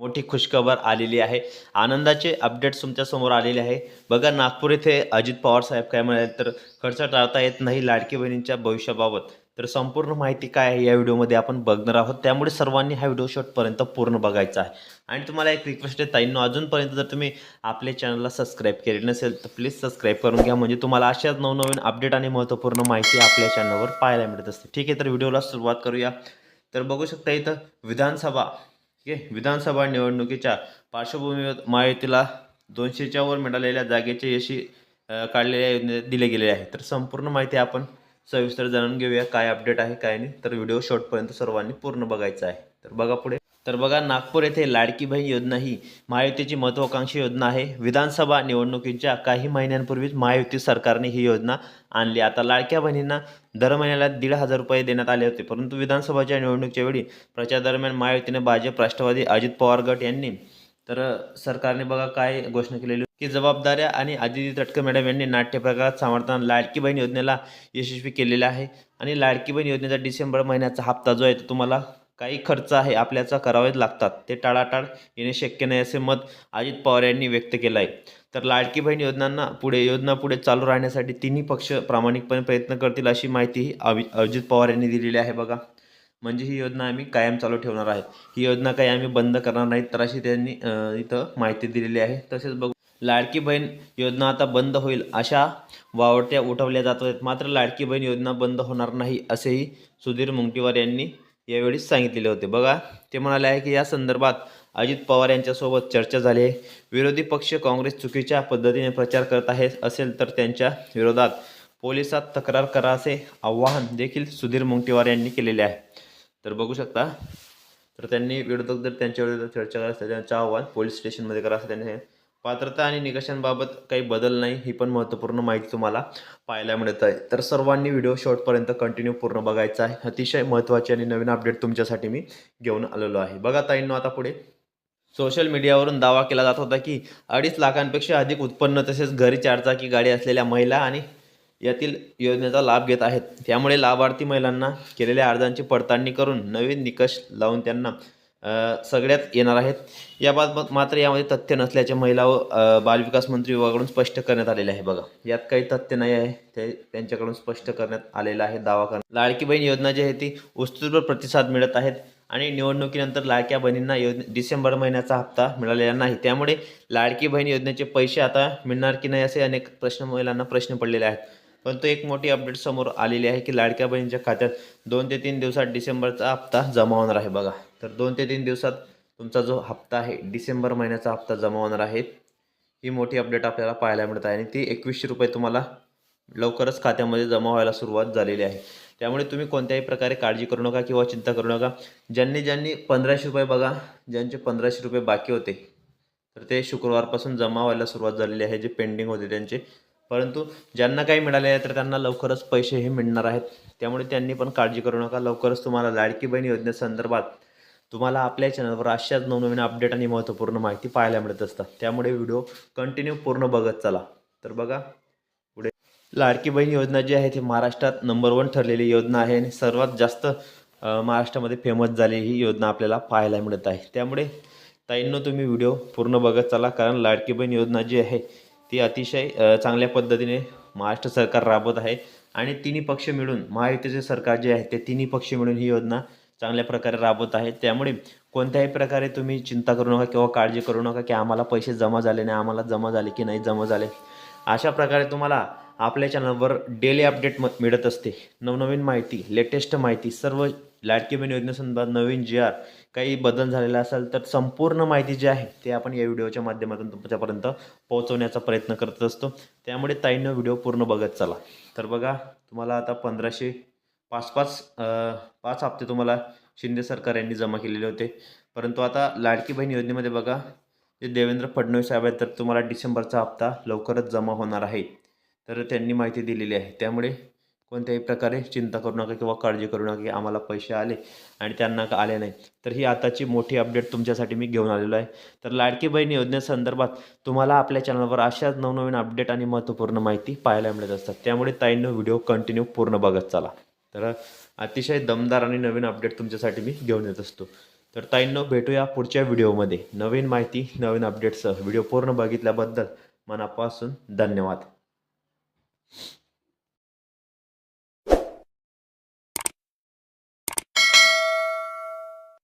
मोठी खुशखबर आलेली आहे. आनंदाचे अपडेट्स तुमच्यासमोर आलेले आहे. बघा नागपूर येथे अजित पवार साहेब काय म्हणाले तर खर्च टाळता येत नाही लाडकी बहिणींच्या भविष्याबाबत. तर संपूर्ण माहिती काय आहे या व्हिडिओमध्ये आपण बघणार आहोत. त्यामुळे सर्वांनी हा व्हिडिओ शेवटपर्यंत पूर्ण बघायचा आहे. आणि तुम्हाला एक रिक्वेस्ट आहे ताईंनो अजूनपर्यंत जर तुम्ही आपल्या चॅनलला सबस्क्राईब केले नसेल तर प्लीज सबस्क्राईब करून घ्या. म्हणजे तुम्हाला अशाच नवनवीन अपडेट आणि महत्त्वपूर्ण माहिती आपल्या चॅनलवर पाहायला मिळत असते. ठीक आहे तर व्हिडिओला सुरुवात करूया. तर बघू शकता इथं विधानसभा ओके विधानसभा निवडणुकीच्या पार्श्वभूमीवर महायुतीला दोनशेच्या वर मिळालेल्या जागेचे यशी काढलेल्या योजनेत दिले गेले आहे तर संपूर्ण माहिती आपण सविस्तर जाणून घेऊया. काय अपडेट आहे काय नाही तर व्हिडिओ शॉर्टपर्यंत सर्वांनी पूर्ण बघायचा आहे. तर बघा पुढे. तर बघा नागपूर येथे लाडकी बहीण योजना ही महायुतीची महत्त्वाकांक्षी योजना आहे. विधानसभा निवडणुकीच्या काही महिन्यांपूर्वीच महायुती सरकारने ही योजना आणली. आता लाडक्या बहिणींना दर महिन्याला दीड हजार रुपये देण्यात आले होते. परंतु विधानसभाच्या निवडणुकीच्या वेळी प्रचारादरम्यान महायुतीने भाजप राष्ट्रवादी अजित पवार गट यांनी तर सरकारने बघा काय घोषणा केलेली की जबाबदाऱ्या आणि आदिती तटकर मॅडम यांनी नाट्य प्रकारात लाडकी बहीण योजनेला यशस्वी केलेलं आहे. आणि लाडकी बहीण योजनेचा डिसेंबर महिन्याचा हप्ता जो आहे तो तुम्हाला काही खर्च आहे आपल्याचा करावेच लागतात. ते टाळाटाळ येणे शक्य नाही असे मत अजित पवार यांनी व्यक्त केलं आहे तर लाडकी बहीण योजनांना पुढे योजना पुढे चालू राहण्यासाठी तिन्ही पक्ष प्रामाणिकपणे प्रयत्न करतील अशी माहितीही अवि अजित पवार यांनी दिलेली आहे बघा. म्हणजे ही योजना आम्ही कायम चालू ठेवणार आहे. ही योजना काही आम्ही बंद करणार नाहीत तर अशी त्यांनी इथं माहिती दिलेली आहे. तसेच बघू लाडकी बहीण योजना आता बंद होईल अशा वावरत्या उठवल्या जात आहेत. मात्र लाडकी बहीण योजना बंद होणार नाही असेही सुधीर मुंगटीवार यांनी यावेळी सांगितलेले होते. बघा ते म्हणाले आहे की या संदर्भात अजित पवार यांच्यासोबत चर्चा झाली आहे. विरोधी पक्ष काँग्रेस चुकीच्या पद्धतीने प्रचार करत आहे असेल तर त्यांच्या विरोधात पोलिसात तक्रार करा असे आवाहन देखील सुधीर मुंगटीवार यांनी केलेले आहे. तर बघू शकता तर त्यांनी विरोधक जर त्यांच्या विरोधात चर्चा करायचं असतील त्यांचं आव्हान पोलीस स्टेशनमध्ये करा असं त्यांनी पात्रता आणि निकषांबाबत काही बदल नाही ही पण महत्त्वपूर्ण माहिती तुम्हाला पाहायला मिळत आहे. तर सर्वांनी व्हिडिओ शॉर्टपर्यंत कंटिन्यू पूर्ण बघायचा आहे. अतिशय महत्त्वाची आणि नवीन अपडेट तुमच्यासाठी मी घेऊन आलेलो आहे. बघा ताईंनो आता पुढे. सोशल मीडियावरून दावा केला जात होता की अडीच लाखांपेक्षा अधिक उत्पन्न तसेच घरी चारचाकी गाडी असलेल्या महिला आणि यातील योजनेचा लाभ घेत आहेत. त्यामुळे लाभार्थी महिलांना केलेल्या अर्जांची पडताळणी करून नवीन निकष लावून त्यांना सगळ्यात येणार आहेत. याबाबत मात्र यामध्ये तथ्य नसल्याचे महिला व बालविकास मंत्री विभागाकडून स्पष्ट करण्यात आलेले आहे. बघा यात काही तथ्य नाही आहे. ते त्यांच्याकडून स्पष्ट करण्यात आलेलं आहे. दावा करण्यात लाडकी बहीण योजना जी आहे ती उत्स्फूर्त प्रतिसाद मिळत आहेत आणि निवडणुकीनंतर लाडक्या बहिणींना योजने डिसेंबर महिन्याचा हप्ता मिळालेला नाही. त्यामुळे लाडकी बहीण योजनेचे पैसे आता मिळणार की नाही असे अनेक प्रश्न महिलांना प्रश्न पडलेले आहेत. परंतु एक मोठी अपडेट समोर आलेली आहे की लाडक्या बहिणीच्या खात्यात दोन ते तीन दिवसात डिसेंबरचा हप्ता जमा होणार आहे. बघा तर दोन ते तीन दिवसात तुमचा जो हप्ता आहे डिसेंबर महिन्याचा हप्ता जमा होणार आहे. ही मोठी अपडेट आपल्याला पाहायला मिळत आहे आणि ती एकवीसशे रुपये तुम्हाला लवकरच खात्यामध्ये जमा व्हायला सुरुवात झालेली आहे. त्यामुळे तुम्ही कोणत्याही प्रकारे काळजी करू नका किंवा चिंता करू नका. ज्यांनी ज्यांनी पंधराशे रुपये बघा ज्यांचे पंधराशे रुपये बाकी होते तर ते शुक्रवारपासून जमा व्हायला सुरुवात झालेली आहे जे पेंडिंग होते त्यांचे. परंतु ज्यांना काही मिळाले आहे तर त्यांना लवकरच पैसे हे मिळणार आहेत. त्यामुळे त्यांनी पण काळजी करू नका. लवकरच तुम्हाला लाडकी बहीण योजनेसंदर्भात तुम्हाला आपल्या चॅनलवर अशाच नवनवीन अपडेट आणि महत्त्वपूर्ण माहिती पाहायला मिळत असतात. त्यामुळे व्हिडिओ कंटिन्यू पूर्ण बघत चला. तर बघा पुढे. लाडकी बहीण योजना जी आहे ती महाराष्ट्रात नंबर वन ठरलेली योजना आहे आणि सर्वात जास्त महाराष्ट्रामध्ये फेमस झालेली ही योजना आपल्याला पाहायला मिळत आहे. त्यामुळे ताईंनो तुम्ही व्हिडिओ पूर्ण बघत चला कारण लाडकी बहीण योजना जी आहे ती अतिशय चांगल्या पद्धतीने महाराष्ट्र सरकार राबवत आहे आणि तिन्ही पक्ष मिळून महायुतीचे सरकार जे आहे ते तिन्ही पक्ष मिळून ही योजना चांगल्या प्रकारे राबवत आहे त्यामुळे कोणत्याही प्रकारे तुम्ही चिंता करू नका किंवा काळजी करू नका की आम्हाला पैसे जमा झाले नाही आम्हाला जमा झाले की नाही जमा झाले. अशा प्रकारे तुम्हाला आपल्या चॅनलवर डेली अपडेट म मिळत असते. नवनवीन माहिती लेटेस्ट माहिती सर्व लाडकी बहीण योजनेसंदर्भात नवीन जी आर काही बदल झालेला असेल तर संपूर्ण माहिती जी आहे ते आपण या व्हिडिओच्या माध्यमातून तुमच्यापर्यंत पोहोचवण्याचा प्रयत्न करत असतो. त्यामुळे ताईनं व्हिडिओ पूर्ण बघत चला. तर बघा तुम्हाला आता पंधराशे पाच पाच पाच हप्ते तुम्हाला शिंदे सरकार यांनी जमा केलेले होते. परंतु आता लाडकी बहीण योजनेमध्ये बघा जे देवेंद्र फडणवीस साहेब आहेत तर तुम्हाला डिसेंबरचा हप्ता लवकरच जमा होणार आहे. तर त्यांनी माहिती दिलेली आहे. त्यामुळे कोणत्याही प्रकारे चिंता करू नका किंवा काळजी करू नका की आम्हाला पैसे आले आणि त्यांना का आले नाही. तर ही आताची मोठी अपडेट तुमच्यासाठी मी घेऊन आलेलो आहे. तर लाडकी बहीण योजनेसंदर्भात तुम्हाला आपल्या चॅनलवर अशाच नवनवीन अपडेट आणि महत्त्वपूर्ण माहिती पाहायला मिळत असतात. त्यामुळे ताईंनो व्हिडिओ कंटिन्यू पूर्ण बघत चला. तर अतिशय दमदार आणि नवीन अपडेट तुमच्यासाठी मी घेऊन येत असतो. तर ताईंनो भेटूया पुढच्या व्हिडिओमध्ये नवीन माहिती नवीन अपडेटसह व्हिडिओ पूर्ण बघितल्याबद्दल मनापासून धन्यवाद.